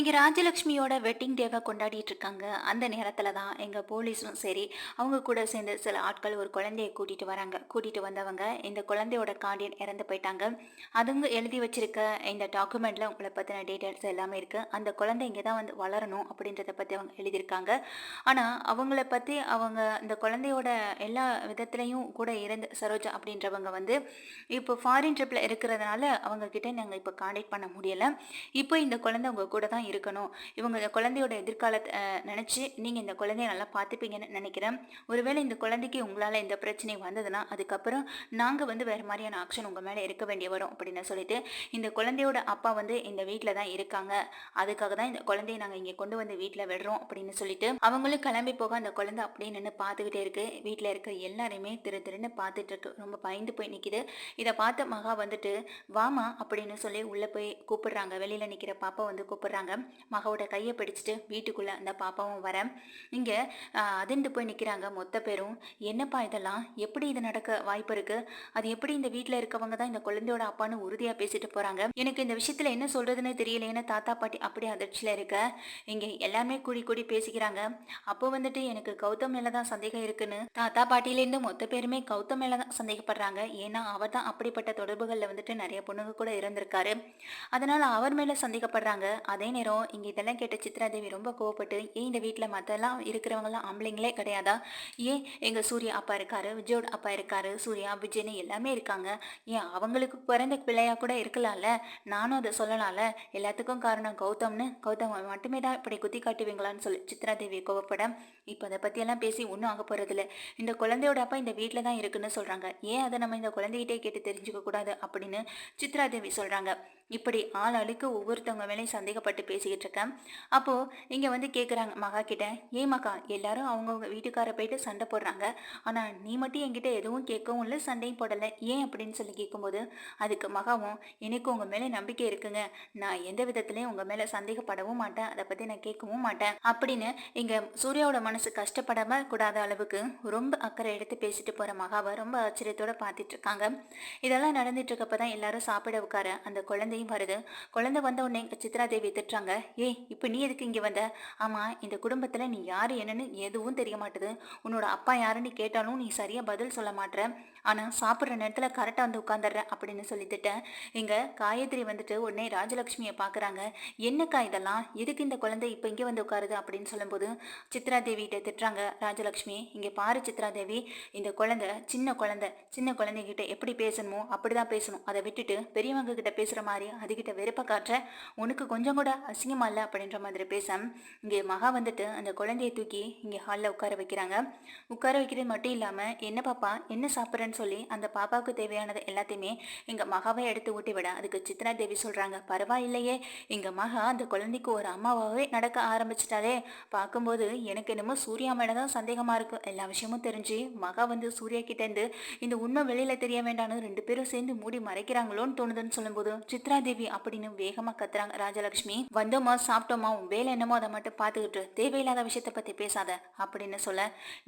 இங்கே ராஜலக்ஷ்மியோட வெட்டிங் டேவை கொண்டாடிட்டு இருக்காங்க அந்த நேரத்தில் தான் எங்கள் போலீஸும் சரி அவங்க கூட சேர்ந்து சில ஆட்கள் ஒரு குழந்தைய கூட்டிகிட்டு வராங்க. கூட்டிகிட்டு வந்தவங்க இந்த குழந்தையோட கார்டியன் இறந்து போயிட்டாங்க. அதுங்க எழுதி வச்சிருக்க இந்த டாக்குமெண்ட்டில் உங்களை பற்றின டீட்டெயில்ஸ் எல்லாமே இருக்குது அந்த குழந்தை இங்கே தான் வந்து வளரணும் அப்படின்றத பற்றி அவங்க எழுதியிருக்காங்க. ஆனால் அவங்கள பற்றி அவங்க இந்த குழந்தையோட எல்லா விதத்துலேயும் கூட இருந்து சரோஜா அப்படின்றவங்க வந்து இப்போ ஃபாரின் ட்ரிப்பில் இருக்கிறதுனால அவங்கக்கிட்ட நாங்கள் இப்போ கான்டாக்ட் பண்ண முடியலை. இப்போ இந்த குழந்தை உங்கள் கூட தான் இருக்கணும். இவங்க இந்த குழந்தையோட எதிர்காலத்தை நினச்சி நீங்கள் இந்த குழந்தைய நல்லா பார்த்துப்பீங்கன்னு நினைக்கிறேன். ஒருவேளை இந்த குழந்தைக்கு உங்களால் இந்த பிரச்சனை வந்ததுன்னா அதுக்கப்புறம் நாங்கள் வந்து வேறு மாதிரியான ஆக்ஷன் உங்கள் மேலே இருக்க வேண்டிய வரும் அப்படின்னு சொல்லிட்டு இந்த குழந்தையோட அப்பா வந்து இந்த வீட்டில் தான் இருக்காங்க. அதுக்காக தான் இந்த குழந்தைய நாங்கள் இங்கே கொண்டு வந்து வீட்டில் விடுறோம் அப்படின்னு சொல்லிட்டு அவங்களும் கிளம்பி போக அந்த குழந்தை அப்படியே நின்று பார்த்துக்கிட்டே இருக்கு. வீட்டில் இருக்க எல்லாருமே திரு திருன்னு பார்த்துட்டு இருக்கு. ரொம்ப பயந்து போய் நிற்கிது இதை பார்த்த மகா வந்துட்டு வாமா அப்படின்னு சொல்லி உள்ளே போய் கூப்பிடுறாங்க. வெளியில் நிற்கிற பாப்பா வந்து கூப்பிடுறாங்க. மகவோட கையை பிடிச்சிட்டு வீட்டுக்குள்ளே அந்த பாப்பாவும் வர. இங்கே அதிர்ந்து போய் நிற்கிறாங்க மொத்த பேரும். என்னப்பா இதெல்லாம்? எப்படி இது நடக்க வாய்ப்பு இருக்குது அது எப்படி இந்த வீட்டில் இருக்கவங்க தான் இந்த குழந்தையோட அப்பான்னு உறுதியாக பேசிட்டு போகிறாங்க எனக்கு இந்த விஷயத்தில் என்ன சொல்றதுன்னு தெரியலையேன்னு தாத்தா பாட்டி அப்படியே அதிர்ச்சியில் இருக்க. இங்கே எல்லாருமே கூடி கூடி பேசிக்கிறாங்க. அப்போ வந்துட்டு எனக்கு கௌதம் மேலே தான் சந்தேகம் இருக்குன்னு. தாத்தா பாட்டியிலேருந்து மொத்த பேருமே கௌதம் மேலே தான் சந்தேகப்படுறாங்க. ஏன்னா அவர் தான் அப்படிப்பட்ட தொடர்புகளில் வந்துட்டு நிறைய பொண்ணுங்க கூட இருந்திருக்காரு. அதனால் அவர் மேலே சந்தேகப்படுறாங்க. அதே நேரம் இங்கே இதெல்லாம் கேட்ட சித்ராதேவி ரொம்ப கோவப்பட்டு ஏன் இந்த வீட்டில் மற்றெல்லாம் இருக்கிறவங்கலாம் ஆம்பளைங்களே கிடையாதா? ஏன் எங்கள் சூர்யா அப்பா இருக்காரு விஜயோட அப்பா இருக்காரு சூர்யா விஜய்னு எல்லாமே இருக்காங்க. ஏன் அவங்களுக்கு பிறந்த பிள்ளையா கூட இருக்கலாம்ல? நானும் அதை சொல்லலாம்ல? எல்லாத்துக்கும் காரணம் கௌதம்னு? கௌதம் மட்டுமே தான் இப்படி குத்தி காட்டுவீங்களான்னு சொல்லி சித்ராதேவி கோவப்பட இப்போ அதை பற்றியெல்லாம் பேசி ஒன்றும் ஆக போகிறதில்ல இந்த குழந்தையோட அப்பா இந்த வீட்டில் தான் இருக்குன்னு சொல்கிறாங்க ஏன் அதை நம்ம இந்த குழந்தைகிட்டே கேட்டு தெரிஞ்சுக்க கூடாது? அப்படின்னு சித்ராதேவி சொல்கிறாங்க இப்படி ஆள் அழுக்கு ஒவ்வொருத்தவங்க மேலேயும் சந்தேகப்பட்டு பேசிக்கிட்டு இருக்கேன். அப்போது இங்கே வந்து கேட்குறாங்க மகா கிட்ட ஏன் மகா எல்லாரும் அவங்கவுங்க வீட்டுக்கார போயிட்டு சண்டை போடுறாங்க. ஆனால் நீ மட்டும் என்கிட்ட எதுவும் கேட்கவும் இல்லை சண்டையும் போடலை. ஏன் அப்படின்னு சொல்லி கேட்கும்போது அதுக்கு மகாவும் எனக்கு உங்கள் மேலே நம்பிக்கை இருக்குங்க. நான் எந்த விதத்துலையும் உங்கள் மேலே சந்தேகப்படவும் மாட்டேன். அதை பற்றி நான் கேட்கவும் மாட்டேன். அப்படின்னு இங்கே சூர்யாவோட மனசு கஷ்டப்படாம கூடாத அளவுக்கு ரொம்ப அக்கறை எடுத்து பேசிட்டு போகிற மகாவை ரொம்ப ஆச்சரியத்தோட பார்த்துட்டு இருக்காங்க. இதெல்லாம் நடந்துட்டு இருக்கப்ப தான் எல்லாரும் சாப்பிட உட்கார அந்த குழந்தையும் வருது. குழந்தை வந்த உடனே சித்ரா தேவி திட்டுறாங்க. ஏய் இப்போ நீ எதுக்கு இங்கே வந்த? ஆமாம் இந்த குடும்பத்தில் நீ யார் என்னன்னு எதுவும் தெரிய மாட்டுது. உன்னோட அப்பா யாருன்னு கேட்டாலும் நீ சரியாக பதில் சொல்ல மாட்டேற ஆனால் சாப்பிட்ற நேரத்தில் கரெக்டாக வந்து உட்காந்துடுறேன் அப்படின்னு சொல்லி திட்டேன் இங்கே காயத்ரி வந்துட்டு உடனே ராஜலக்ஷ்மியை பார்க்குறாங்க. என்னக்கா இதெல்லாம்? எதுக்கு இந்த குழந்தை இப்போ இங்கே வந்து உட்காருது அப்படின்னு சொல்லும்போது சித்ரா தேவிகிட்ட திட்டுறாங்க ராஜலக்ஷ்மி. இங்கே பாரு சித்ரா தேவி இந்த குழந்தை சின்ன குழந்தை சின்ன குழந்தைகிட்ட எப்படி பேசணுமோ அப்படி தான் பேசணும். அதை விட்டுட்டு பெரியவங்க கிட்ட பேசுகிற மாதிரி அதுகிட்ட வெறுப்பை காட்டுற உனக்கு கொஞ்சம் கூட அசிங்கமா இல்லை அப்படின்ற மாதிரி பேச இங்கே மகா வந்துட்டு அந்த குழந்தையை தூக்கி இங்கே ஹாலில் உட்கார வைக்கிறாங்க. உட்கார வைக்கிறது மட்டும் இல்லாமல் என்ன பாப்பா என்ன சொல்லி அந்த பாப்பாவுக்கு தேவையானது எல்லாத்தையுமே எங்க மகாவை எடுத்து ஊட்டி விட. அதுக்கு சித்ரா தேவி சொல்கிறாங்க பரவாயில்லையே எங்க மகா அந்த குழந்தைக்கு ஒரு அம்மாவாகவே நடக்க ஆரம்பிச்சிட்டாலே பார்க்கும்போது எனக்கு என்னமோ சூர்யா மேடம் தான் சந்தேகமாக இருக்கும் எல்லா விஷயமும் தெரிஞ்சு மகா வந்து சூர்யா கிட்டேருந்து இந்த உண்மை வெளியில் தெரிய வேண்டாம்னு ரெண்டு பேரும் சேர்ந்து மூடி மறைக்கிறாங்களோன்னு தோணுதுன்னு சொல்லும்போது சித்ரா தேவி அப்படின்னு வேகமாக கத்துறாங்க ராஜலக்ஷ்மி. வந்தோமா சாப்பிட்டோமா உன் வேலை என்னமோ அதை மட்டும் பார்த்துக்கிட்டு தேவையில்லாத விஷயத்தை பற்றி பேசாத அப்படின்னு சொல்ல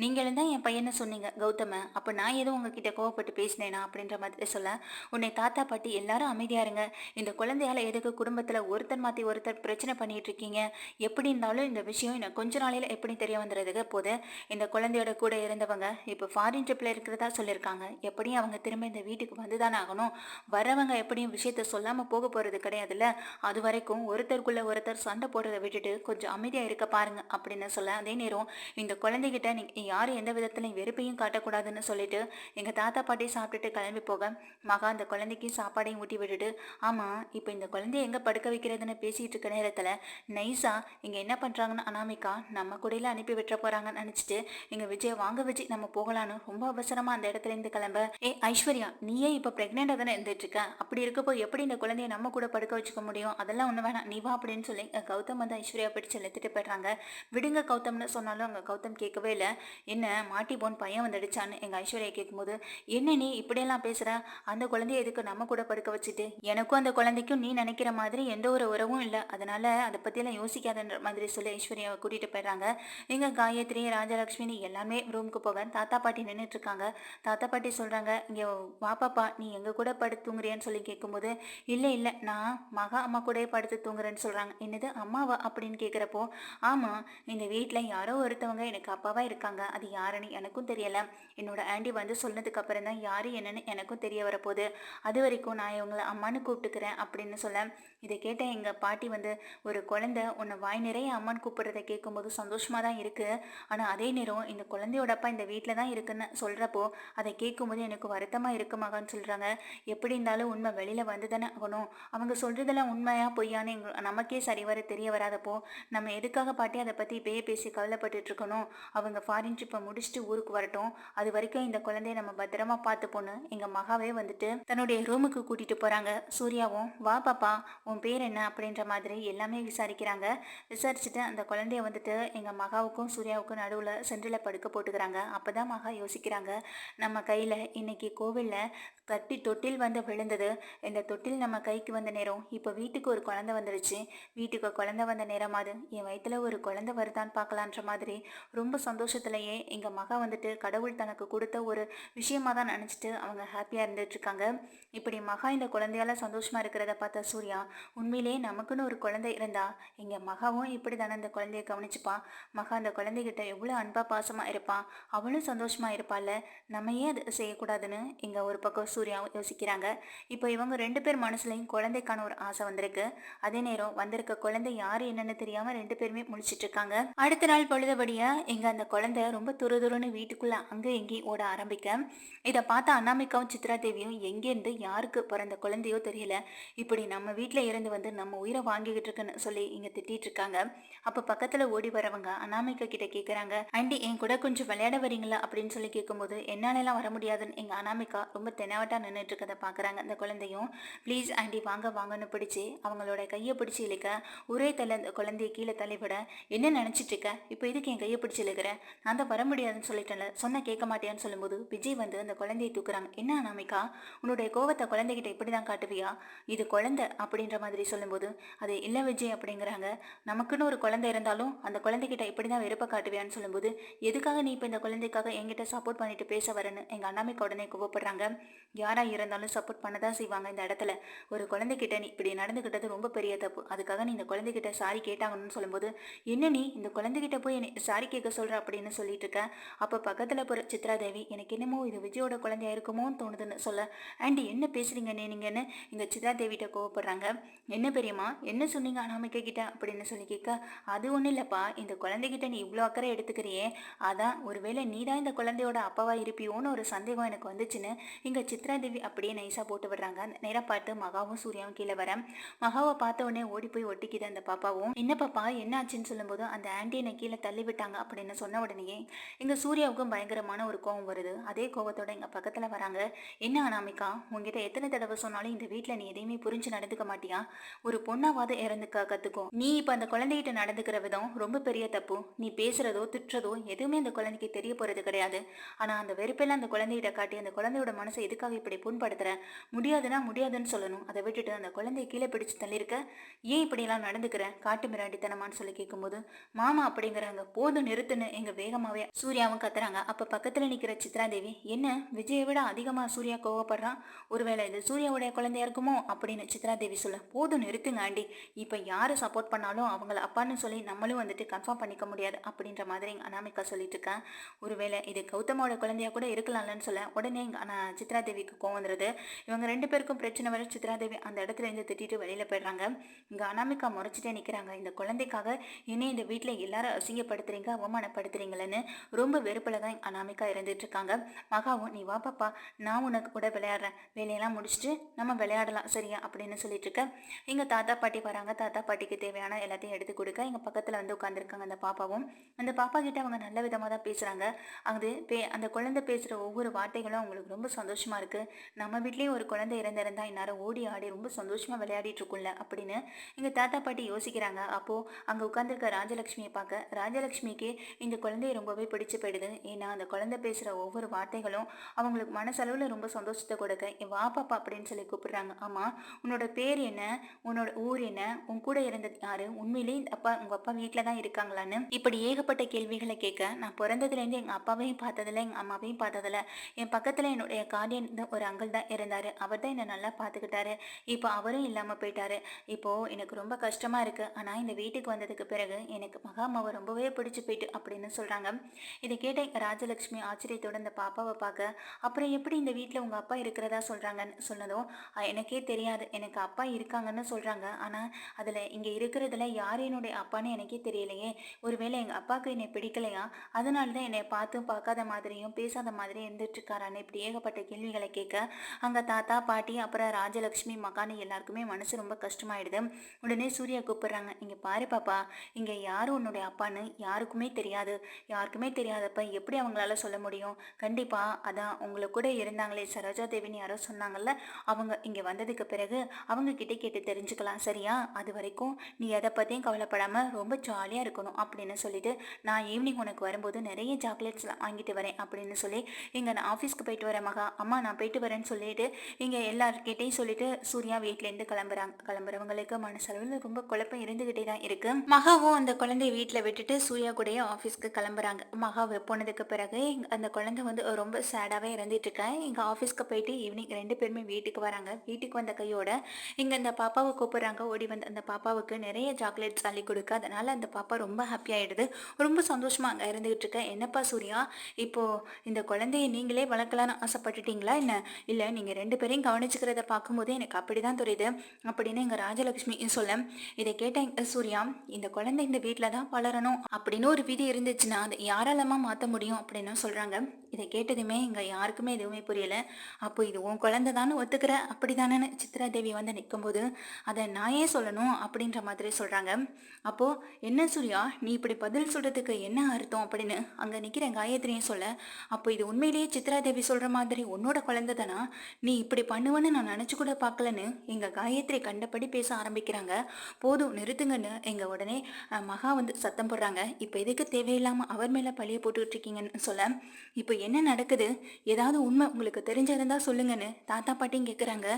நீங்களும் தான் என் பையனை சொன்னீங்க கௌதம. அப்போ நான் எதுவும் உங்ககிட்ட கோவப்பட்டு பேசினேனா அப்படின்ற மாதிரி சொல்ல உன்னை தாத்தா பாட்டி எல்லாரும் அமைதியா இருங்க. இந்த குழந்தையால எதுக்கு குடும்பத்தில் ஒருத்தர் மாற்றி ஒருத்தர் பிரச்சனை பண்ணிட்டு இருக்கீங்க? எப்படி இருந்தாலும் இந்த விஷயம் எனக்கு கொஞ்ச நாளையில எப்படி தெரிய வந்துடுறதுக்கு போது இந்த குழந்தையோட கூட இருந்தவங்க இப்போ ஃபாரின் ட்ரிப்பில் இருக்கிறதா சொல்லியிருக்காங்க எப்படியும் அவங்க திரும்ப இந்த வீட்டுக்கு வந்துதானே ஆகணும்? வரவங்க எப்படியும் விஷயத்த சொல்லாமல் போக போகிறது கிடையாதுல்ல? அது வரைக்கும் ஒருத்தருக்குள்ள ஒருத்தர் சண்டை போடுறதை விட்டுட்டு கொஞ்சம் அமைதியாக இருக்க பாருங்க அப்படின்னு சொல்ல அதே நேரம் இந்த குழந்தைகிட்ட நீங்கள் யாரும் எந்த விதத்துலையும் வெறுப்பையும் காட்டக்கூடாதுன்னு சொல்லிட்டு எங்கள் தாத்தா பாட்டி சாப்பிட்டுட்டு கிளம்பி போக மகா அந்த குழந்தைக்கு சாப்பாடையும் ஊட்டி விட்டுட்டு ஆமாம் இப்போ இந்த குழந்தைய எங்கே படுக்க வைக்கிறதுன்னு பேசிகிட்டு இருக்க நேரத்தில் நைஸா இங்கே என்ன பண்ணுறாங்கன்னு அனாமிகா நம்ம கூடையில் அனுப்பி விட்டுற போகிறாங்கன்னு நினச்சிட்டு எங்கள் விஜய் வாங்க விஜய் நம்ம போகலான்னு ரொம்ப அவசரமாக அந்த இடத்துலேருந்து கிளம்ப. ஏ ஐஸ்வர்யா நீயே இப்போ ப்ரெக்னெண்ட்டாக தானே இருந்துட்டு இருக்க? அப்படி இருக்கப்போ எப்படி இந்த குழந்தைய நம்ம கூட படுக்க வச்சுக்க முடியும்? அதெல்லாம் ஒன்று வேணாம் நீ வா அப்படின்னு சொல்லி கௌதம் வந்து ஐஸ்வர்யா பிடிச்சு எழுத்துட்டு போயிடுறாங்க. விடுங்க கௌதம்னு சொன்னாலும் அங்கே கௌதம் கேட்கவே இல்லை. என்ன மாட்டி போன் பையன் வந்துடுச்சான்னு எங்கள் ஐஸ்வர்யா கேட்கும்போது என்ன நீ இப்படியெல்லாம் பேசுற? அந்த குழந்தைய எதுக்கு நம்ம கூட படுக்க வச்சுட்டு? எனக்கும் அந்த குழந்தைக்கும் நீ நினைக்கிற மாதிரி எந்த ஒரு உறவும் இல்லை. அதனால அதை பற்றியெல்லாம் யோசிக்காதன்ற மாதிரி சொல்லி ஐஸ்வர்யாவை கூட்டிகிட்டு போயிடுறாங்க. எங்க காயத்ரி ராஜலக்ஷ்மி எல்லாமே ரூமுக்கு போக தாத்தா பாட்டி நின்றுட்டு இருக்காங்க தாத்தா பாட்டி சொல்கிறாங்க இங்கே வாப்பாப்பா நீ எங்கள் கூட படுத்து தூங்குறியான்னு சொல்லி கேட்கும்போது இல்லை இல்லை நான் மகா அம்மா கூட படுத்து தூங்குறேன்னு சொல்கிறாங்க என்னது அம்மாவா? அப்படின்னு கேட்குறப்போ ஆமாம் இந்த வீட்டில் யாரோ ஒருத்தவங்க எனக்கு அப்பாவாக இருக்காங்க. அது யாருன்னு எனக்கும் தெரியலை. என்னோட ஆண்டி வந்து சொன்னதுக்கு அப்புறம் தான் யார் என்னன்னு எனக்கும் தெரிய வரப்போகுது. அது வரைக்கும் நான் இவங்களை அம்மானு கூப்பிட்டுக்கிறேன் அப்படின்னு சொல்ல இதை கேட்ட எங்கள் பாட்டி வந்து ஒரு குழந்தை உன்னை வாய் நிறைய அம்மான்னு கூப்பிடுறத கேட்கும்போது சந்தோஷமாக தான் இருக்குது ஆனால் அதே நேரம் இந்த குழந்தையோட அப்பா இந்த வீட்டில் தான் இருக்குன்னு சொல்கிறப்போ அதை கேட்கும்போது எனக்கு வருத்தமாக இருக்குமாகன்னு சொல்கிறாங்க எப்படி இருந்தாலும் உண்மை வெளியில் வந்து தானே ஆகணும். அவங்க சொல்கிறதெல்லாம் உண்மையாக பொய்யான்னு எங்க நமக்கே சரிவர தெரிய வராதப்போ நம்ம எதுக்காக பாட்டி அதை பற்றி இப்பயே பேசி கவலைப்பட்டுட்ருக்கணும் அவங்க ஃபாரின் ட்ரிப்பை முடிச்சுட்டு ஊருக்கு வரட்டும். அது வரைக்கும் இந்த குழந்தைய நம்ம பத் பார்த்து பொண்ணு. எங்கள் மகாவே வந்துட்டு தன்னுடைய ரூமுக்கு கூட்டிகிட்டு போகிறாங்க சூர்யாவும் வா பாப்பா உன் பேர் என்ன? அப்படின்ற மாதிரி எல்லாமே விசாரிக்கிறாங்க. விசாரிச்சுட்டு அந்த குழந்தைய வந்துட்டு எங்கள் மகாவுக்கும் சூர்யாவுக்கும் நடுவில் சென்றில் படுக்க போட்டுக்கிறாங்க. அப்பதான் மகா யோசிக்கிறாங்க நம்ம கையில் இன்னைக்கு கோவில்ல கட்டி தொட்டில் வந்து விழுந்தது. இந்த தொட்டில் நம்ம கைக்கு வந்த நேரம் இப்போ வீட்டுக்கு ஒரு குழந்தை வந்துடுச்சு வீட்டுக்கு குழந்தை வந்த நேரமாது என் வயிற்றுல ஒரு குழந்தை வருதான்னு பார்க்கலான்ற மாதிரி ரொம்ப சந்தோஷத்துலேயே எங்கள் மகா வந்துட்டு கடவுள் தனக்கு கொடுத்த ஒரு விஷயம் தான் நினச்சிட்டு அவங்க ஹாப்பியாக இருந்துட்டுருக்காங்க. இப்படி மகா இந்த குழந்தையால சந்தோஷமாக இருக்கிறத பார்த்தா சூர்யா உண்மையிலே நமக்குன்னு ஒரு குழந்தை இருந்தா எங்கள் மகாவும் இப்படி தானே அந்த குழந்தைய கவனிச்சுப்பான் மகா அந்த குழந்தைகிட்ட எவ்வளோ அன்பாக பாசமாக இருப்பான் அவளும் சந்தோஷமாக இருப்பாள்ல நம்ம ஏன் அது செய்யக்கூடாதுன்னு இங்கே ஒரு பக்கம் சூர்யாவும் யோசிக்கிறாங்க. இப்போ இவங்க ரெண்டு பேர் மனசுலையும் குழந்தைக்கான ஒரு ஆசை வந்திருக்கு. அதே நேரம் வந்திருக்க குழந்தை யார் என்னன்னு தெரியாமல் ரெண்டு பேருமே முழிச்சிட்டு இருக்காங்க அடுத்த நாள் பொழுதுபடியாக எங்கள் அந்த குழந்தை ரொம்ப துரு துருன்னு வீட்டுக்குள்ளே அங்கே எங்கேயும் ஓட ஆரம்பிக்க. இதை பார்த்த அனாமிகாவும் சித்ரா தேவியும் எங்கேருந்து யாருக்கு பிறந்த குழந்தையோ தெரியல. இப்படி நம்ம வீட்டில் இருந்து வந்து நம்ம உயிரை வாங்கிக்கிட்டு இருக்குன்னு சொல்லி இங்கே திட்டிட்டு இருக்காங்க. அப்போ பக்கத்தில் ஓடி வரவங்க அனாமிகா கிட்ட கேட்குறாங்க ஆண்டி என் கூட கொஞ்சம் விளையாட வரீங்களா? அப்படின்னு சொல்லி கேட்கும்போது என்னாலலாம் வர முடியாதுன்னு எங்கள் அனாமிகா ரொம்ப தெனாவட்டா நின்றுட்டு இருக்கதை பார்க்குறாங்க அந்த குழந்தையும். ப்ளீஸ் ஆண்டி வாங்க வாங்கன்னு பிடிச்சி அவங்களோட கையை பிடிச்சி இழுக்க ஒரே தலை அந்த குழந்தைய கீழே தள்ளிவிட என்ன நினச்சிட்டு இருக்க? இப்போ இதுக்கு என் கையை பிடிச்சி இழுக்கிறேன் நான் தான் வர முடியாதுன்னு சொல்லிட்டேன்ல. சொன்ன கேட்க மாட்டேன்னு சொல்லும்போது விஜய் வந்து அந்த குழந்தையை தூக்குறாங்க. என்ன அனாமிகா? உன்னுடைய கோவத்தை குழந்தைகிட்ட இப்படி தான் காட்டுவியா? இது குழந்தை அப்படின்ற மாதிரி சொல்லும்போது அது இல்லை விஜய் அப்படிங்கிறாங்க. நமக்குன்னு ஒரு குழந்தை இருந்தாலும் அந்த குழந்தைகிட்ட இப்படி தான் வெறுப்பை காட்டுவியான்னு சொல்லும்போது எதுக்காக நீ இப்போ இந்த குழந்தைக்காக என்கிட்ட சப்போர்ட் பண்ணிட்டு பேச வரேன்னு எங்கள் அண்ணாமிக்கு உடனே கோவப்படுறாங்க. யாராக இருந்தாலும் சப்போர்ட் பண்ண தான் செய்வாங்க இந்த இடத்துல. ஒரு குழந்தைகிட்ட நீ இப்படி நடந்துக்கிட்டது ரொம்ப பெரிய தப்பு. அதுக்காக நீ இந்த குழந்தைகிட்ட சாரி கேட்டாங்கன்னு சொல்லும்போது என்ன நீ இந்த குழந்தைகிட்ட போய் என்னை சாரி கேட்க சொல்கிற அப்படின்னு சொல்லிட்டு இருக்க. அப்போ பக்கத்தில் போகிற சித்ரா தேவி எனக்கு என்னமோ இது விஜயோட குழந்தையா இருக்குமோன்னு தோணுதுன்னு சொல்ல ஆண்டி என்ன பேசுறீங்க நீங்கன்னு? இங்கே சித்ரா தேவிட்ட கோவப்படுறாங்க. என்ன பெரியம்மா என்ன சொன்னீங்க அனாமிக்க கிட்ட? அப்படின்னு சொல்லி கேட்க அது ஒன்றும் இல்லைப்பா இந்த குழந்தைகிட்ட நீ இவ்வளோ அக்கறை எடுத்துக்கிறியே அதான் ஒருவேளை நீ தான் இந்த குழந்தையோட அப்பாவா இருப்பியோன்னு ஒரு சந்தேகம் எனக்கு வந்துச்சுன்னு. இங்கே சித்ரா தேவி அப்படியே நைஸாக போட்டு விடுறாங்க. நேராக பார்த்து மகாவும் சூர்யாவும் கீழே வர மகாவை பார்த்த உடனே ஓடி போய் ஒட்டிக்கிது அந்த பாப்பாவும். என்ன பாப்பா என்ன ஆச்சுன்னு சொல்லும்போது அந்த ஆண்டி என்னை கீழே தள்ளி விட்டாங்க அப்படின்னு சொன்ன உடனேயே எங்கள் சூர்யாவுக்கும் பயங்கரமான ஒரு கோவம் வருது. அதே கோவத்தோட எங்கள் பக்கத்தில் வராங்க. என்ன அனாமிகா? உங்ககிட்ட எத்தனை தடவை சொன்னாலும் இந்த வீட்டில் நீ எதையுமே புரிஞ்சு நடந்துக்க மாட்டியா? ஒரு பொண்ணாவது இறந்துக்க கற்றுக்கும் நீ இப்போ அந்த குழந்தைகிட்ட நடந்துக்கிற விதம் ரொம்ப பெரிய தப்பு. நீ பேசுகிறதோ திட்டுறதோ எதுவுமே அந்த குழந்தைக்கு தெரிய போகிறது கிடையாது. ஆனால் அந்த வெறுப்பெல்லாம் அந்த குழந்தைகிட்ட காட்டி அந்த குழந்தையோட மனசை எதுக்காக இப்படி புண்படுத்துற? முடியாதுன்னா முடியாதுன்னு சொல்லணும். அதை விட்டுட்டு அந்த குழந்தைய கீழே பிடிச்சு தள்ளியிருக்க? ஏன் இப்படியெல்லாம் நடந்துக்கிற? காட்டு மிராண்டித்தனமான்னு சொல்லி கேட்கும்போது மாமா அப்படிங்கிறாங்க. போதும் நிறுத்துன்னு. எங்கள் வேகமாகவே சூர்யாவும் கத்துறாங்க. அப்போ பக்கத்தில் நிற்கிற சித்ரா தேவி என்ன? விஜயை விட அதிகமாக சூர்யா கோவப்படுறான் ஒருவேளை இது சூர்யாவுடைய குழந்தையா இருக்குமோ? அப்படின்னு சித்ரா தேவி சொல்ல போதும் நிறுத்துங்க ஆண்டி. இப்போ யார் சப்போர்ட் பண்ணாலும் அவங்கள அப்பான்னு சொல்லி நம்மளும் வந்துட்டு கன்ஃபார்ம் பண்ணிக்க முடியாது அப்படின்ற மாதிரி அனாமிகா சொல்லிட்டு இருக்கேன் ஒருவேளை இது கௌதமோட குழந்தையா கூட இருக்கலாம்லன்னு சொல்ல உடனே ஆனால் சித்ரா தேவிக்கு கோவம் வந்துடுது இவங்க ரெண்டு பேருக்கும் பிரச்சனை வர சித்ரா தேவி அந்த இடத்துல இருந்து திட்டிட்டு வெளியில் போயிடுறாங்க. இங்கே அனாமிகா முறைச்சிட்டே நிற்கிறாங்க இந்த குழந்தைக்காக இனி இந்த வீட்டில் எல்லாரும் அசிங்கப்படுத்துறீங்க அவமானப்படுத்துறீங்களன்னு ரொம்ப வெறுப்பில் தான் அனாமிகா இருந்துட்டு இருக்காங்க. அக்காவும் நீ வா பாப்பா நான் உனக்கு கூட விளையாடுறேன். வேலையெல்லாம் முடிச்சுட்டு நம்ம விளையாடலாம் சரியா? அப்படின்னு சொல்லிட்டு இருக்க எங்கள் தாத்தா பாட்டி வராங்க. தாத்தா பாட்டிக்கு தேவையான எல்லாத்தையும் எடுத்து கொடுக்க எங்கள் பக்கத்தில் வந்து உட்காந்துருக்காங்க அந்த பாப்பாவும். அந்த பாப்பா கிட்ட அவங்க நல்ல விதமாக தான் பேசுகிறாங்க அது பே அந்த குழந்தை பேசுகிற ஒவ்வொரு வார்த்தைகளும் அவங்களுக்கு ரொம்ப சந்தோஷமாக இருக்குது நம்ம வீட்லேயும் ஒரு குழந்தை இறந்திருந்தா இந்நேரம் ஓடி ஆடி ரொம்ப சந்தோஷமாக விளையாடிட்டு இருக்கும்ல அப்படின்னு எங்கள் தாத்தா பாட்டி யோசிக்கிறாங்க. அப்போது அங்கே உட்காந்துருக்க ராஜலக்ஷ்மியை பார்க்க ராஜலக்ஷ்மிக்கு இந்த குழந்தைய ரொம்பவே பிடிச்சு போயிடுது. ஏன்னா அந்த குழந்தை பேசுகிற ஒவ்வொரு வார்த்தைகளும் சொன்னதும் அவங்களுக்கு மனசளவில் ரொம்ப சந்தோஷத்தை கொடுக்க "என் வா பாப்பா அப்படின்னு சொல்லி கூப்பிடுறாங்க. ஆமாம் உன்னோட பேர் என்ன? உன்னோட ஊர் என்ன? உன் கூட இருந்தது யாரு? உண்மையிலேயே இந்த அப்பா உங்கள் அப்பா வீட்டில் தான் இருக்காங்களான்னு இப்படி ஏகப்பட்ட கேள்விகளை கேட்க நான் பிறந்ததுலேருந்து எங்கள் அப்பாவையும் பார்த்ததில்ல எங்கள் அம்மாவையும் பார்த்ததில்ல. என் பக்கத்தில் என்னுடைய கார்டியன் ஒரு அங்கிள் தான் இருந்தார். அவர் தான் என்னை நல்லா பார்த்துக்கிட்டாரு. இப்போ அவரும் இல்லாமல் போயிட்டாரு. இப்போது எனக்கு ரொம்ப கஷ்டமாக இருக்குது ஆனால் இந்த வீட்டுக்கு வந்ததுக்கு பிறகு எனக்கு மகாமாவை ரொம்பவே பிடிச்சி போயிட்டு அப்படின்னு சொல்கிறாங்க இதை கேட்ட ராஜலக்ஷ்மி ஆச்சரியத்தோட அந்த பாப்பாவை பார்க்க அப்புறம் எப்படி இந்த வீட்டில் உங்கள் அப்பா இருக்கிறதா சொல்கிறாங்கன்னு சொன்னதும் எனக்கே தெரியாது. எனக்கு அப்பா இருக்காங்கன்னு சொல்கிறாங்க ஆனால் அதில் இங்கே இருக்கிறதுல யார் என்னுடைய அப்பான்னு எனக்கே தெரியலையே. ஒருவேளை எங்கள் அப்பாவுக்கு என்னை பிடிக்கலையா? அதனால தான் என்னை பார்த்தும் பார்க்காத மாதிரியும் பேசாத மாதிரியும் இருந்துட்டுருக்காரான்னு இப்படி ஏகப்பட்ட கேள்விகளை கேட்க அங்கே தாத்தா பாட்டி அப்புறம் ராஜலக்ஷ்மி மகானு எல்லாருக்குமே மனசு ரொம்ப கஷ்டமாயிடுது. உடனே சூர்யா கூப்பிடுறாங்க. இங்கே பாரு பாப்பா இங்கே யாரும் உன்னுடைய அப்பான்னு யாருக்குமே தெரியாது. யாருக்குமே தெரியாதப்ப எப்படி அவங்களால சொல்ல முடியும்? கண்டிப்பாக அதான் உங்களை கூட இருந்தாங்களே. சரோஜா தேவின்னு யாரோ சொன்னாங்கல்ல அவங்க இங்கே வந்ததுக்கு பிறகு அவங்க கிட்டே கேட்டு தெரிஞ்சுக்கலாம் சரியா? அது வரைக்கும் நீ எதை பற்றியும் கவலைப்படாமல் ரொம்ப ஜாலியாக இருக்கணும் அப்படின்னு சொல்லிட்டு நான் ஈவினிங் உனக்கு வரும்போது நிறைய சாக்லேட்ஸ்லாம் வாங்கிட்டு வரேன் அப்படின்னு சொல்லி இங்கே நான் ஆஃபீஸ்க்கு போயிட்டு வரேன் மகா. அம்மா நான் போயிட்டு வரேன்னு சொல்லிட்டு இங்கே எல்லார்கிட்டையும் சொல்லிட்டு சூர்யா வீட்டிலேருந்து கிளம்புறாங்க. கிளம்புறவங்களுக்கு மனசளவில் ரொம்ப குழப்பம் இருந்துக்கிட்டே தான் இருக்கு. மகாவும் அந்த குழந்தைய வீட்டில் விட்டுட்டு சூர்யா கூடயே ஆஃபீஸ்க்கு கிளம்புறாங்க. மகா போனதுக்கு பிறகு அந்த குழந்தை வந்து ரொம்ப சேடாகவே இருந்துட்டு எங்கள் ஆஃபீஸ்க்கு போயிட்டு ஈவினிங் ரெண்டு பேருமே வீட்டுக்கு வராங்க. வீட்டுக்கு வந்த கையோட இங்கே அந்த பாப்பாவை கூப்பிட்றாங்க. ஓடி வந்து அந்த பாப்பாவுக்கு நிறைய சாக்லேட்ஸ் அள்ளி கொடுக்க. அதனால் அந்த பாப்பா ரொம்ப ஹாப்பியாகிடுது ரொம்ப சந்தோஷமாக அங்கே இருந்துகிட்டு இருக்கேன் என்னப்பா சூர்யா? இப்போது இந்த குழந்தைய நீங்களே வளர்க்கலான்னு ஆசைப்பட்டுட்டீங்களா என்ன? இல்லை நீங்கள் ரெண்டு பேரையும் கவனிச்சுக்கிறத பார்க்கும்போது எனக்கு அப்படி தான் தெரியுது அப்படின்னு எங்கள் ராஜலக்ஷ்மி சொல்ல. இதை கேட்ட சூர்யா இந்த குழந்தை இந்த வீட்டில் தான் வளரணும் அப்படின்னு ஒரு விதி இருந்துச்சுன்னா அதை யாராலமா மாற்ற முடியும் அப்படின்னு சொல்கிறாங்க இதை கேட்டதுமே இங்கே யாருக்குமே எதுவுமே புரியல. அப்போ இது உன் குழந்தை தானே ஒத்துக்கிற அப்படி தானேன்னு சித்ரா தேவி வந்து நிற்கும்போது அதை நான் ஏன் சொல்லணும் அப்படின்ற மாதிரி சொல்கிறாங்க அப்போது என்ன சூர்யா நீ இப்படி பதில் சொல்கிறதுக்கு என்ன அர்த்தம் அப்படின்னு அங்கே நிற்கிற காயத்ரியும் சொல்ல அப்போ இது உண்மையிலேயே சித்ரா தேவி சொல்கிற மாதிரி உன்னோட குழந்தை தானா? நீ இப்படி பண்ணுவேன்னு நான் நினச்சி கூட பார்க்கலன்னு எங்கள் காயத்ரி கண்டபடி பேச ஆரம்பிக்கிறாங்க. போதும் நிறுத்துங்கன்னு எங்கள் உடனே மகா வந்து சத்தம் போடுறாங்க. இப்போ எதுக்கு தேவையில்லாமல் அவர் மேலே பழிய போட்டுக்கிட்டு இருக்கீங்கன்னு சொல்ல இப்போ என்ன நடக்குது? ஏதாவது உண்மை உங்களுக்கு தெரிஞ்சிருந்தா சொல்லுங்கன்னு தாத்தா பாட்டியும் கேட்குறாங்க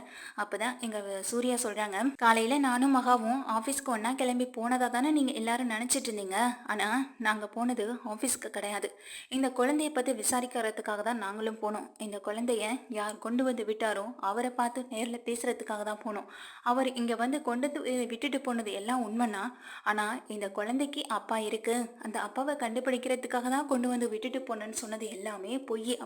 அப்போதான் எங்கள் சூர்யா சொல்கிறாங்க காலையில் நானும் மகாவும் ஆஃபீஸ்க்கு ஒன்றா கிளம்பி போனதாக தானே நீங்கள் எல்லாரும் நினச்சிட்டு இருந்தீங்க? ஆனால் நாங்கள் போனது ஆஃபீஸ்க்கு கிடையாது. இந்த குழந்தைய பற்றி விசாரிக்கிறதுக்காக தான் நாங்களும் போனோம். இந்த குழந்தைய யார் கொண்டு வந்து விட்டாரோ அவரை பார்த்து நேரில் பேசுகிறதுக்காக தான் போனோம். அவர் இங்கே வந்து கொண்டு வந்து விட்டுட்டு போனது எல்லாம் உண்மைனா ஆனால் இந்த குழந்தைக்கு அப்பா இருக்கு. அந்த அப்பாவை கண்டுபிடிக்கிறதுக்காக தான் கொண்டு வந்து விட்டுட்டு போனேன்னு சொன்னது எல்லாமே பொய்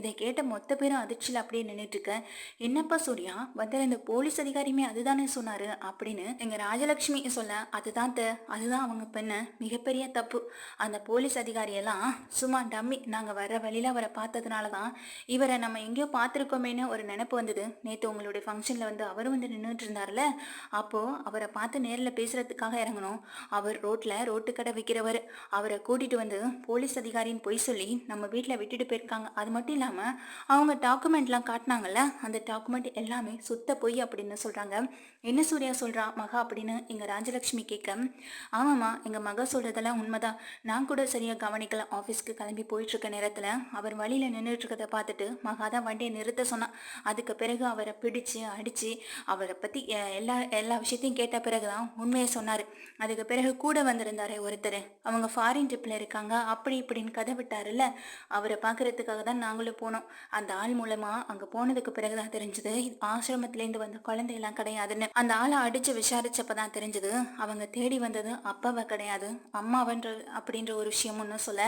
இதை கேட்ட மொத்த பேரும் அதிர்ச்சியில் அப்படியே நின்றுட்டு இருக்கேன். என்னப்பா சூர்யா வந்த இந்த போலீஸ் அதிகாரியுமே அதுதானே சொன்னார் அப்படின்னு எங்கள் ராஜலட்சுமி சொல்ல அதுதான் த அதுதான் அவங்க பெண்ணு மிகப்பெரிய தப்பு. அந்த போலீஸ் அதிகாரியெல்லாம் சும்மா டம்மி நாங்கள் வர வழியில் அவரை பார்த்ததுனால தான் இவரை நம்ம எங்கேயோ பார்த்துருக்கோமேன்னு ஒரு நினப்பு வந்தது. நேற்று உங்களுடைய ஃபங்க்ஷனில் வந்து அவரும் வந்து நின்றுட்டு இருந்தார்ல அப்போது அவரை பார்த்து நேரில் பேசுகிறதுக்காக இறங்கணும் அவர் ரோட்டில் ரோட்டு கடை விற்கிறவர் அவரை கூட்டிகிட்டு வந்து போலீஸ் அதிகாரின்னு பொய் சொல்லி நம்ம வீட்டில் விட்டுட்டு போயிருக்காங்க. அது மட்டும் இல்லை இல்லாமல் அவங்க டாக்குமெண்ட்லாம் காட்டினாங்கல்ல அந்த டாக்குமெண்ட் எல்லாமே சுத்த பொய் அப்படின்னு சொல்கிறாங்க என்ன சூர்யா சொல்கிறா மகா அப்படின்னு எங்கள் ராஜலக்ஷ்மி கேட்க ஆமாம்மா எங்கள் மகா சொல்கிறதெல்லாம் உண்மைதான். நான் கூட சரியாக கவனிக்கல ஆஃபீஸ்க்கு கிளம்பி போயிட்டுருக்க நேரத்தில் அவர் வழியில் நின்றுட்டு இருக்கதை பார்த்துட்டு மகா தான் வண்டியை நிறுத்த சொன்னான் அதுக்கு பிறகு அவரை பிடிச்சு அடித்து அவரை பற்றி எல்லா எல்லா விஷயத்தையும் கேட்ட பிறகு தான் உண்மையை சொன்னார். அதுக்கு பிறகு கூட வந்திருந்தாரே ஒருத்தர். அவங்க ஃபாரின் ட்ரிப்பில் இருக்காங்க அப்படி இப்படின்னு கதை விட்டாருல்ல. அவரை பார்க்கறதுக்காக தான் நாங்களும் போனோம். அந்த ஆள் மூலமாக அங்கே போனதுக்கு பிறகு தான் தெரிஞ்சது ஆசிரமத்துலேருந்து வந்த குழந்தையெல்லாம் கிடையாதுன்னு. அந்த ஆளை அடித்து விசாரிச்சப்ப தான் தெரிஞ்சது அவங்க தேடி வந்தது அப்பாவை கிடையாது அம்மாவன்ற அப்படின்ற ஒரு விஷயம் ஒன்றும் சொல்ல.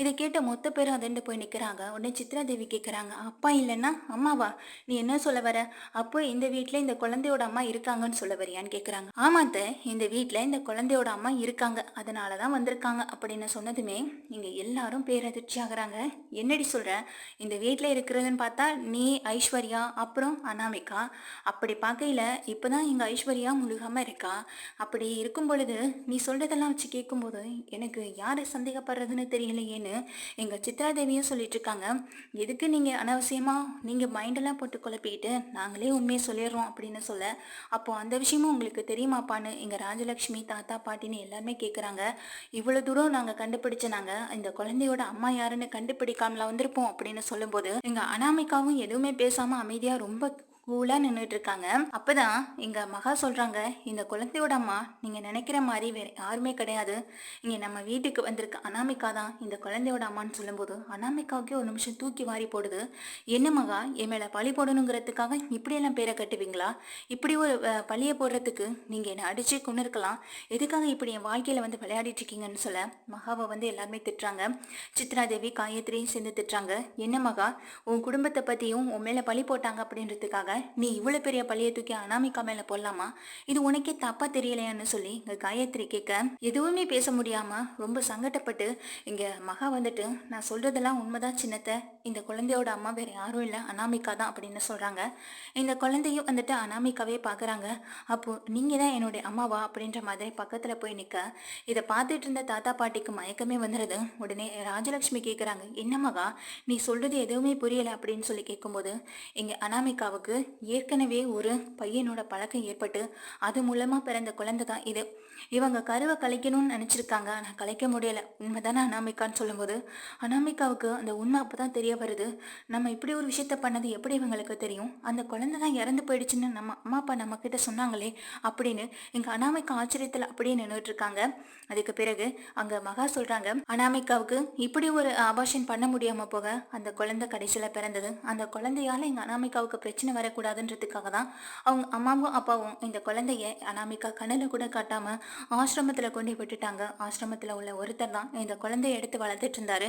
இதை கேட்ட மொத்த பேரும் அதண்டு போய் நிற்கிறாங்க உடனே சித்ரா தேவி கேட்குறாங்க அப்பா இல்லைன்னா அம்மாவா? நீ என்ன சொல்ல வர? அப்போ இந்த வீட்டில் இந்த குழந்தையோட அம்மா இருக்காங்கன்னு சொல்ல வரியான்னு கேட்குறாங்க ஆமாத்த இந்த வீட்டில் இந்த குழந்தையோட அம்மா இருக்காங்க அதனால தான் வந்திருக்காங்க அப்படின்னு சொன்னதுமே இங்கே எல்லாரும் பேரதிர்ச்சி ஆகுறாங்க. என்னடி சொல்கிற இந்த வீட்டில் இருக்கிறதுன்னு பார்த்தா நீ ஐஸ்வர்யா அப்புறம் அனாமிகா. அப்படி பார்க்கையில இப்போதான் எங்கள் ஐஸ்வர்யா முழுகாமல் இருக்கா? அப்படி இருக்கும் பொழுது நீ சொல்கிறதெல்லாம் வச்சு கேட்கும்போது எனக்கு யாரை சந்தேகப்படுறதுன்னு தெரியலையேன்னு எங்கள் சித்ரா தேவியும் சொல்லிட்டு இருக்காங்க. எதுக்கு நீங்கள் அனாவசியமாக நீங்கள் மைண்டெல்லாம் போட்டு குழப்பிக்கிட்டு நாங்களே உண்மையை சொல்லிடுறோம் அப்படின்னு சொல்ல அப்போது அந்த விஷயமும் உங்களுக்கு தெரியுமாப்பான்னு எங்கள் ராஜலக்ஷ்மி தாத்தா பாட்டின்னு எல்லாருமே கேட்குறாங்க இவ்வளோ தூரம் நாங்கள் கண்டுபிடிச்ச நாங்கள் இந்த குழந்தையோட அம்மா யாருன்னு கண்டுபிடிக்காமல வந்திருப்போம் அப்படின்னு சொல்லும்போது எங்கள் அனாமிகாவும் எதுவுமே பேசாமல் அமைதியா ரொம்ப கூலாக நின்றுட்டுருக்காங்க அப்போ தான் எங்க மகா சொல்கிறாங்க இந்த குழந்தையோட அம்மா நீங்கள் நினைக்கிற மாதிரி வேறு யாருமே கிடையாது. இங்கே நம்ம வீட்டுக்கு வந்திருக்க அனாமிகா தான் இந்த குழந்தையோட அம்மான்னு சொல்லும்போது அனாமிகாவுக்கே ஒரு நிமிஷம் தூக்கி வாரி போடுது. என்ன மகா என் மேலே பழி போடணுங்கிறதுக்காக இப்படியெல்லாம் பேரை கட்டுவீங்களா? இப்படி ஒரு பழியை போடுறதுக்கு நீங்கள் என்னை அடிச்சு கொண்டு இருக்கலாம் எதுக்காக இப்படி என் வாழ்க்கையில் வந்து விளையாடிட்டு இருக்கீங்கன்னு சொல்ல? மகாவை வந்து எல்லாருமே திட்டுறாங்க. சித்ரா தேவி காயத்ரியும் சேர்ந்து திட்டுறாங்க. என்ன மகா உன் குடும்பத்தை பற்றியும் உன் மேலே பழி போட்டாங்க அப்படின்றதுக்காக நீ இவ்வளோ பெரிய பழியை தூக்கி அனாமிகா மேலே போடலாமா? இது உனக்கே தப்பா தெரியலையான்னு சொல்லி இங்கே காயத்ரி கேட்க எதுவுமே பேச முடியாமல் ரொம்ப சங்கடப்பட்டு இங்கே மகா வந்துட்டு நான் சொல்றதெல்லாம் உண்மைதான் சின்னத்தை. இந்த குழந்தையோட அம்மா வேற யாரும் இல்லை அனாமிகா தான் அப்படின்னு சொல்கிறாங்க இந்த குழந்தையும் வந்துட்டு அனாமிகாவே பார்க்குறாங்க அப்போ நீங்கள் தான் என்னுடைய அம்மாவா அப்படின்ற மாதிரி பக்கத்தில் போய் நிற்க இதை பார்த்துட்டு இருந்த தாத்தா பாட்டிக்கு மயக்கமே வந்துடுது உடனே ராஜலட்சுமி கேட்குறாங்க என்ன மகா? நீ சொல்றது எதுவுமே புரியலை அப்படின்னு சொல்லி கேட்கும்போது இங்கே அனாமிகாவுக்கு ஏற்கனவே ஒரு பையனோட பழக்கம் ஏற்பட்டு அது மூலமா பிறந்த குழந்தை தான் இது. இவங்க கருவை கலைக்கணும்னு நினச்சிருக்காங்க. ஆனால் கலைக்க முடியல. உண்மைதானே அனாமிகான்னு சொல்லும்போது? அனாமிகாவுக்கு அந்த உண்மை அப்போ தான் தெரிய வருது. நம்ம இப்படி ஒரு விஷயத்த பண்ணது எப்படி இவங்களுக்கு தெரியும்? அந்த குழந்தை தான் இறந்து போயிடுச்சுன்னு நம்ம அம்மா அப்பா நம்ம கிட்ட சொன்னாங்களே அப்படின்னு எங்கள் அனாமிகா ஆச்சரியத்தில் அப்படியே நின்றுட்டு இருக்காங்க. அதுக்கு பிறகு அங்கே மகா சொல்கிறாங்க அனாமிகாவுக்கு இப்படி ஒரு ஆபாஷன் பண்ண முடியாமல் போக அந்த குழந்தை கடைசியில் பிறந்தது. அந்த குழந்தையால் எங்கள் அனாமிகாவுக்கு பிரச்சனை வரக்கூடாதுன்றதுக்காக தான் அவங்க அம்மாவும் அப்பாவும் இந்த குழந்தைய அனாமிகா கண்ணில் கூட காட்டாமல் ஆசிரமத்தில் கொண்டு விட்டுட்டாங்க. ஆசிரமத்தில் உள்ள ஒருத்தர் தான் இந்த குழந்தைய எடுத்து வளர்த்துட்டு இருந்தாரு.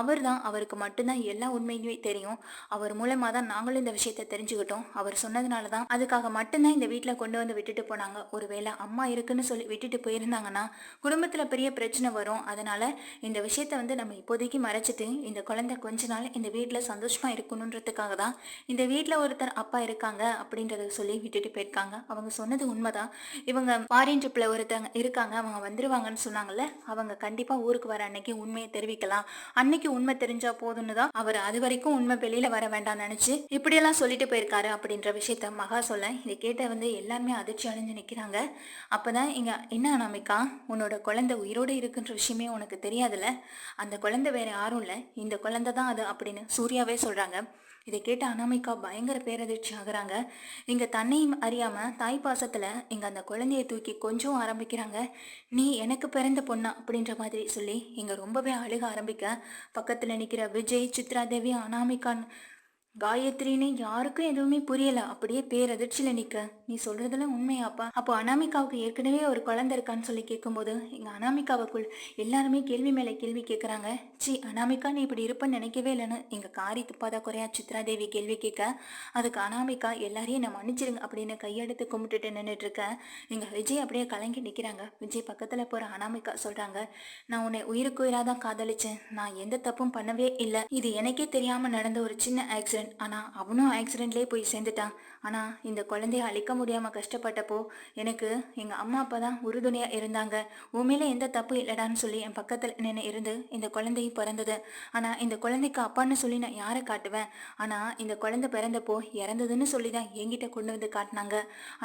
அவர் தான் அவருக்கு மட்டும்தான் எல்லா உண்மையுமே தெரியும். அவர் மூலமாக தான் நாங்களும் இந்த விஷயத்த தெரிஞ்சுக்கிட்டோம். அவர் சொன்னதுனால தான் அதுக்காக மட்டும்தான் இந்த வீட்டில் கொண்டு வந்து விட்டுட்டு போனாங்க. ஒருவேளை அம்மா இருக்குன்னு சொல்லி விட்டுட்டு போயிருந்தாங்கன்னா குடும்பத்தில் பெரிய பிரச்சனை வரும். அதனால இந்த விஷயத்த வந்து நம்ம இப்போதைக்கு மறைச்சிட்டு இந்த குழந்தை கொஞ்ச நாள் இந்த வீட்டில் சந்தோஷமா இருக்கணுன்றதுக்காக தான் இந்த வீட்டில் ஒருத்தர் அப்பா இருக்காங்க அப்படின்றத சொல்லி விட்டுட்டு போயிருக்காங்க. அவங்க சொன்னது உண்மைதான். இவங்க ஃபாரின் ட்ரிப்பில் ஒருத்தர் இருக்காங்க அவங்க வந்துருவாங்கன்னு சொன்னாங்கல்ல அவங்க கண்டிப்பாக ஊருக்கு வர அன்னைக்கு உண்மையை தெரிவிக்கலாம். அன்னைக்கு உண்மை தெரிஞ்சா போதும்னு தான் அவர் அது வரைக்கும் உண்மை வெளியில வர வேண்டாம்னு நினைச்சு இப்படியெல்லாம் சொல்லிட்டு போயிருக்காரு அப்படின்ற விஷயத்த மகா சொல்ல. இதை கேட்ட வந்து எல்லாருமே அதிர்ச்சி அடைஞ்சு நிற்கிறாங்க அப்பதான் இங்க என்ன அனாமிக்கா உன்னோட குழந்தை உயிரோடு இருக்குன்ற விஷயமே உனக்கு தெரியாதுல்ல? அந்த குழந்தை வேற யாரும் இல்லை. இந்த குழந்தை தான் அது அப்படின்னு சூர்யாவே சொல்றாங்க. இதை கேட்ட அனாமிகா பயங்கர பேரதிர்ச்சி ஆகுறாங்க. இங்க தன்னையும் அறியாம தாய் பாசத்துல இங்க அந்த குழந்தையை தூக்கி கொஞ்சம் ஆரம்பிக்கிறாங்க. நீ எனக்கு பிறந்த பொண்ணா அப்படின்ற மாதிரி சொல்லி இங்க ரொம்பவே அழுக ஆரம்பிக்க பக்கத்துல நிக்கிற விஜய் சித்ரா தேவி அனாமிகான் காயத்ரின்னு யாருக்கும் எதுவுமே புரியல. அப்படியே பேரதிர்ச்சியில நிக்க. நீ சொல்றதெல்லாம் உண்மையாப்பா. அப்போ அனாமிகாவுக்கு ஏற்கனவே ஒரு குழந்தை இருக்கான்னு சொல்லி கேட்கும்போது எங்க அனாமிகாவுக்குள் எல்லாருமே கேள்வி மேல கேள்வி கேட்கறாங்க சி அனாமிகா நீ இப்படி இருப்பேன்னு நினைக்கவே இல்லைன்னு எங்க காரி துப்பாதா குறையா சித்ரா தேவி கேள்வி கேட்க அதுக்கு அனாமிகா எல்லாரையும் நான் மன்னிச்சிருங்க அப்படின்னு கையெடுத்து கும்பிட்டுட்டு நின்றுட்டு இருக்கேன் எங்க விஜய் அப்படியே கலங்கி நிக்கிறாங்க. விஜய் பக்கத்துல போற அனாமிகா சொல்றாங்க நான் உன்னை உயிருக்கு உயிரா தான் காதலிச்சேன். நான் எந்த தப்பும் பண்ணவே இல்லை. இது எனக்கே தெரியாம நடந்த ஒரு சின்ன ஆக்சிடென்ட் ஆனால் அவனும் ஆக்சிடெண்ட்லேயே போய் சேர்ந்துட்டான். ஆனால் இந்த குழந்தைய அழிக்க முடியாமல் கஷ்டப்பட்டப்போ எனக்கு எங்கள் அம்மா அப்பா தான் உறுதுணையாக இருந்தாங்க. உண்மையில எந்த தப்பு இல்லடான்னு சொல்லி என் பக்கத்தில் நின்று இருந்து இந்த குழந்தையும் பிறந்தது. ஆனால் இந்த குழந்தைக்கு அப்பான்னு சொல்லி நான் யாரை காட்டுவேன்? ஆனால் இந்த குழந்தை பிறந்தப்போ இறந்ததுன்னு சொல்லி தான் என்கிட்ட கொண்டு வந்து காட்டினாங்க.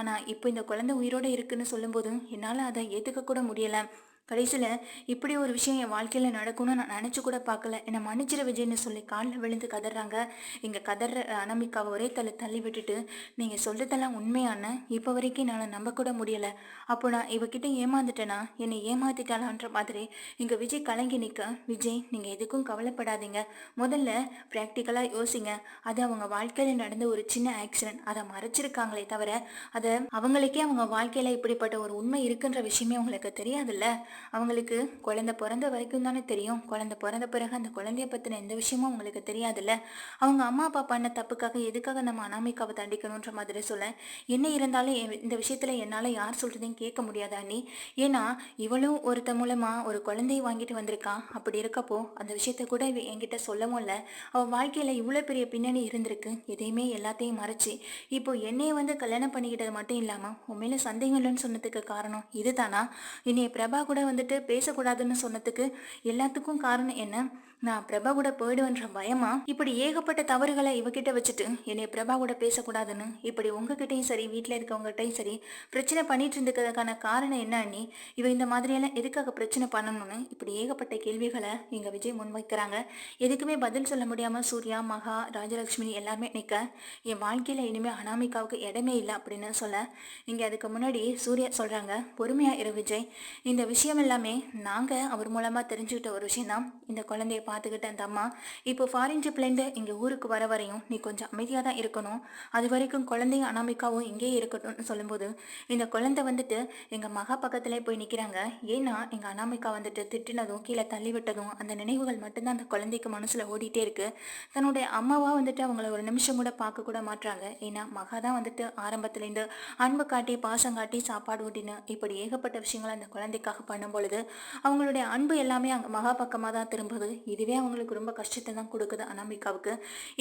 ஆனால் இப்போ இந்த குழந்தை உயிரோட இருக்குன்னு சொல்லும்போது என்னால் அதை ஏற்றுக்க கூட முடியலை. கடைசியில் இப்படி ஒரு விஷயம் என் வாழ்க்கையில் நடக்கும்னு நான் நினச்சி கூட பார்க்கல. என்னை மன்னிச்சிட விஜய்னு சொல்லி காலில் விழுந்து கதறாங்க. இங்கே கதற அனாமிகாவை ஒரே தலை தள்ளி விட்டுட்டு நீங்கள் சொல்கிறதெல்லாம் உண்மையான இப்போ வரைக்கும் என்னால் நம்ப கூட முடியலை. அப்போ நான் இவகிட்ட ஏமாந்துட்டேனா? என்னை ஏமாத்திட்டாளான்ற மாதிரி இங்கே விஜய் கலங்கி நிற்க விஜய் நீங்கள் எதுக்கும் கவலைப்படாதீங்க. முதல்ல ப்ராக்டிக்கலாக யோசிங்க. அது அவங்க வாழ்க்கையில் நடந்த ஒரு சின்ன ஆக்சிடென்ட் அதை மறைச்சிருக்காங்களே தவிர அதை அவங்களுக்கே அவங்க வாழ்க்கையில் இப்படிப்பட்ட ஒரு உண்மை இருக்குன்ற விஷயமே அவங்களுக்கு தெரியாதுல்ல? அவங்களுக்கு குழந்தை பிறந்த வரைக்கும் தானே தெரியும். குழந்தை பிறந்த பிறகு அந்த குழந்தைய பற்றின எந்த விஷயமும் அவங்களுக்கு தெரியாதுல்ல. அவங்க அம்மா அப்பா பண்ண தப்புக்காக எதுக்காக நம்ம அனாமிக்காவை தண்டிக்கணுன்ற மாதிரி சொல்ல என்ன இருந்தாலும் என் இந்த விஷயத்தில் என்னால் யார் சொல்கிறதையும் கேட்க முடியாதா நீ ஏன்னா இவளும் ஒருத்த மூலமாக ஒரு குழந்தையை வாங்கிட்டு வந்திருக்கா. அப்படி இருக்கப்போ அந்த விஷயத்த கூட இவ என்கிட்ட சொல்லவும் இல்லை. அவள் வாழ்க்கையில் இவ்வளோ பெரிய பின்னணி இருந்திருக்கு. எதையுமே எல்லாத்தையும் மறைச்சி இப்போ என்னைய வந்து கல்யாணம் பண்ணிக்கிட்டது மட்டும் இல்லாமல் உண்மையில சந்தேகம் இல்லைன்னு சொன்னதுக்கு காரணம் இதுதானா? இனி பிரபா கூட வந்துட்டு பேசக்கூடாதுன்னு சொன்னதுக்கு எல்லாத்துக்கும் காரணம் என்ன? நான் பிரபா கூட போயிடுவேன்ற பயமா? இப்படி ஏகப்பட்ட தவறுகளை இவகிட்ட வச்சுட்டு என்னை பிரபா கூட பேசக்கூடாதுன்னு இப்படி உங்ககிட்டயும் சரி வீட்டில் இருக்கவங்ககிட்டயும் சரி பிரச்சனை பண்ணிட்டு இருந்ததுக்கான காரணம் என்ன அண்ணி? இவ இந்த மாதிரியெல்லாம் எதுக்காக பிரச்சனை பண்ணணும்னு இப்படி ஏகப்பட்ட கேள்விகளை எங்க விஜய் முன்வைக்கிறாங்க. எதுக்குமே பதில் சொல்ல முடியாம சூர்யா மகா ராஜலட்சுமி எல்லாருமே நிற்க என் வாழ்க்கையில இனிமே அனாமிகாவுக்கு இடமே இல்லை அப்படின்னு சொல்ல இங்க அதுக்கு முன்னாடி சூர்யா சொல்றாங்க பொறுமையா இரு விஜய். இந்த விஷயம் எல்லாமே நாங்க அவர் மூலமா தெரிஞ்சுக்கிட்ட ஒரு விஷயம் தான் இந்த குழந்தைய பார்த்துக்கிட்ட அந்த அம்மா இப்போ ஃபாரின் ட்ரிப்லேருந்து இங்கே ஊருக்கு வர வரையும் நீ கொஞ்சம் அமைதியாக தான் இருக்கணும். அது வரைக்கும் குழந்தையும் அனாமிக்காவும் இங்கேயே இருக்கட்டும்னு சொல்லும்போது இந்த குழந்தை வந்துட்டு எங்கள் மகா பக்கத்துலேயே போய் நிற்கிறாங்க ஏன்னா எங்கள் அனாமிக்கா வந்துட்டு திட்டினதும் கீழே தள்ளி விட்டதும் அந்த நினைவுகள் மட்டும்தான் அந்த குழந்தைக்கு மனசில் ஓடிட்டே இருக்கு. தன்னுடைய அம்மாவாக வந்துட்டு அவங்கள ஒரு நிமிஷம் கூட பார்க்க கூட மாட்டுறாங்க ஏன்னா மகா தான் வந்துட்டு ஆரம்பத்துலேருந்து அன்பு காட்டி பாசம் காட்டி சாப்பாடு ஊட்டின்னு இப்படி ஏகப்பட்ட விஷயங்களை அந்த குழந்தைக்காக பண்ணும் பொழுது அவங்களுடைய அன்பு எல்லாமே அங்கே மகா பக்கமாக தான் திரும்புது. இதுவே அவங்களுக்கு ரொம்ப கஷ்டத்தை தான் கொடுக்குது அனாமிகாவுக்கு.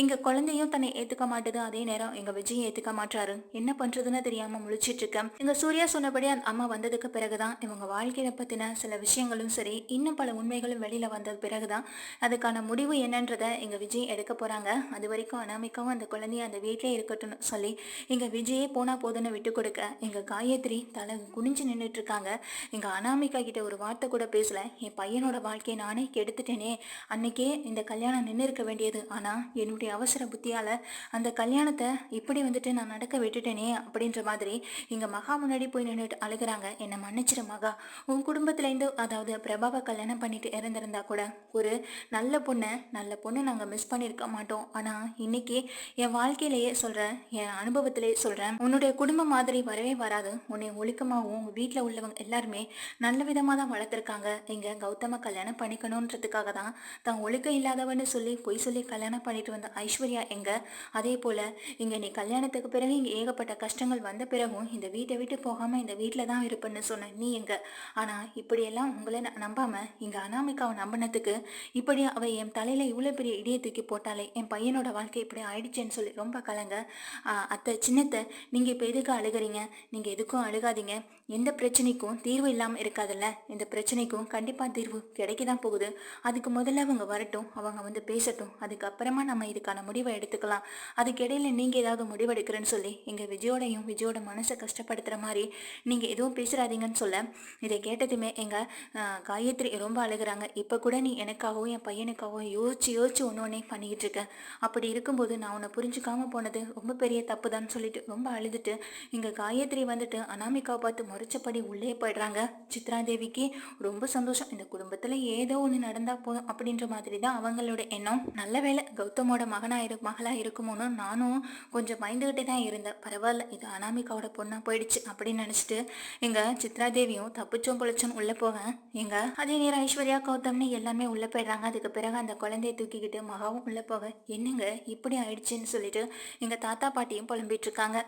இங்கே குழந்தையும் தன்னை ஏற்றுக்க மாட்டுது. அதே நேரம் எங்கள் விஜய் ஏற்றுக்க மாட்டாரு என்ன பண்ணுறதுன்னு தெரியாமல் முழிச்சிட்டு இருக்கேன். இங்கே சூர்யா சொன்னபடி அந்த அம்மா வந்ததுக்கு பிறகுதான் இவங்க வாழ்க்கையை பற்றின சில விஷயங்களும் சரி இன்னும் பல உண்மைகளும் வெளியில் வந்த பிறகுதான் அதுக்கான முடிவு என்னன்றதை எங்கள் விஜய் எடுக்க போகிறாங்க அது வரைக்கும் அனாமிகாவும் அந்த குழந்தைய அந்த வீட்டிலே இருக்கட்டும்னு சொல்லி எங்கள் விஜயே போனால் போதுன்னு விட்டு கொடுக்க எங்கள் காயத்ரி தலை குனிஞ்சு நின்றுட்டு இருக்காங்க. எங்கள் அனாமிகா கிட்ட ஒரு வார்த்தை கூட பேசல. என் பையனோட வாழ்க்கையை நானே கெடுத்துட்டேனே. அன்னைக்கே இந்த கல்யாணம் நின்று இருக்க வேண்டியது. ஆனால் என்னுடைய அவசர புத்தியால் அந்த கல்யாணத்தை இப்படி வந்துட்டு நான் நடக்க விட்டுட்டேனே அப்படின்ற மாதிரி இங்கே மகா முன்னாடி போய் நின்றுட்டு அழுகிறாங்க. என்னை மன்னிச்சிரு மகா. உன் குடும்பத்துலேருந்து அதாவது பிரபாவை கல்யாணம் பண்ணிட்டு இறந்திருந்தா கூட ஒரு நல்ல பொண்ணை நல்ல பொண்ணு நாங்கள் மிஸ் பண்ணியிருக்க மாட்டோம். ஆனால் இன்னைக்கு என் வாழ்க்கையிலேயே சொல்கிறேன் என் அனுபவத்திலே சொல்கிறேன் உன்னுடைய குடும்பம் மாதிரி வரவே வராது. உன்னை ஒழுக்கமாகவும் உங்கள் வீட்டில் உள்ளவங்க எல்லாருமே நல்ல விதமாக தான் வளர்த்துருக்காங்க. இங்கே கௌதம கல்யாணம் பண்ணிக்கணுன்றதுக்காக தான் தான் ஒழுக்கம் இல்லாதவன்னு சொல்லி பொய் சொல்லி கல்யாணம் பண்ணிட்டு வந்த ஐஸ்வர்யா எங்க? அதே போல இங்க நீ கல்யாணத்துக்கு பிறகு இங்க ஏகப்பட்ட கஷ்டங்கள் வந்த பிறகும் இந்த வீட்டை விட்டு போகாம இந்த வீட்டில் தான் இருப்பேன்னு சொன்ன நீ எங்க? ஆனா இப்படியெல்லாம் உங்களை நம்பாம இங்க அனாமிக்காவை நம்பினதுக்கு இப்படி அவ என் தலையில இவ்வளவு பெரிய இடியை தூக்கி போட்டாலே என் பையனோட வாழ்க்கை இப்படி ஆயிடுச்சுன்னு சொல்லி ரொம்ப கலங்க. அத்தை சின்னத்தை நீங்க இப்ப எதுக்கு அழுகிறீங்க? நீங்க எதுக்கும் அழுகாதீங்க. எந்த பிரச்சனைக்கும் தீர்வு இல்லாமல் இருக்காதுல்ல? இந்த பிரச்சனைக்கும் கண்டிப்பாக தீர்வு கிடைக்க தான் போகுது. அதுக்கு முதல்ல அவங்க வரட்டும் அவங்க வந்து பேசட்டும். அதுக்கப்புறமா நம்ம இதுக்கான முடிவை எடுத்துக்கலாம். அதுக்கிடையில் நீங்கள் ஏதாவது முடிவெடுக்கிறேன்னு சொல்லி எங்கள் விஜயோடையும் விஜயோட மனசை கஷ்டப்படுத்துகிற மாதிரி நீங்கள் எதுவும் பேசுகிறாதீங்கன்னு சொல்ல இதை கேட்டதுமே எங்கள் காயத்ரி ரொம்ப அழுகிறாங்க. இப்போ கூட நீ எனக்காகவும் என் பையனுக்காகவும் யோசிச்சு யோசிச்சு ஒன்று ஒன்றே பண்ணிக்கிட்டு இருக்கேன் அப்படி இருக்கும்போது நான் உன்னை புரிஞ்சுக்காம போனது ரொம்ப பெரிய தப்பு தான் சொல்லிட்டு ரொம்ப அழுதுட்டு இங்கே காயத்ரி வந்துட்டு அனாமிகாவை பார்த்து முறைச்சபடி உள்ளே போயிடுறாங்க. சித்ரா தேவிக்கு ரொம்ப சந்தோஷம். இந்த குடும்பத்தில் ஏதோ ஒன்று நடந்தால் போதும். அப்படின்ற மாதிரி தான் அவங்களோட எண்ணம். நல்ல வேலை கௌதமோட மகனாக இரு மகளாக இருக்குமோன்னு நானும் கொஞ்சம் பயந்துக்கிட்டே தான் இருந்தேன். பரவாயில்ல இது அனாமிகாவோட பொண்ணாக போயிடுச்சு அப்படின்னு நினச்சிட்டு எங்கள் சித்ரா தேவியும் தப்பிச்சோம் பொழிச்சோம் உள்ளே போவேன். எங்கள் அதே நேரம் ஐஸ்வர்யா கௌதம்னு எல்லாமே உள்ளே போயிடுறாங்க. அதுக்கு பிறகு அந்த குழந்தைய தூக்கிக்கிட்டு மகாவும் உள்ளே போவேன். என்னங்க இப்படி ஆயிடுச்சுன்னு சொல்லிட்டு எங்கள் தாத்தா பாட்டியும் புலம்பிட்டு இருக்காங்க.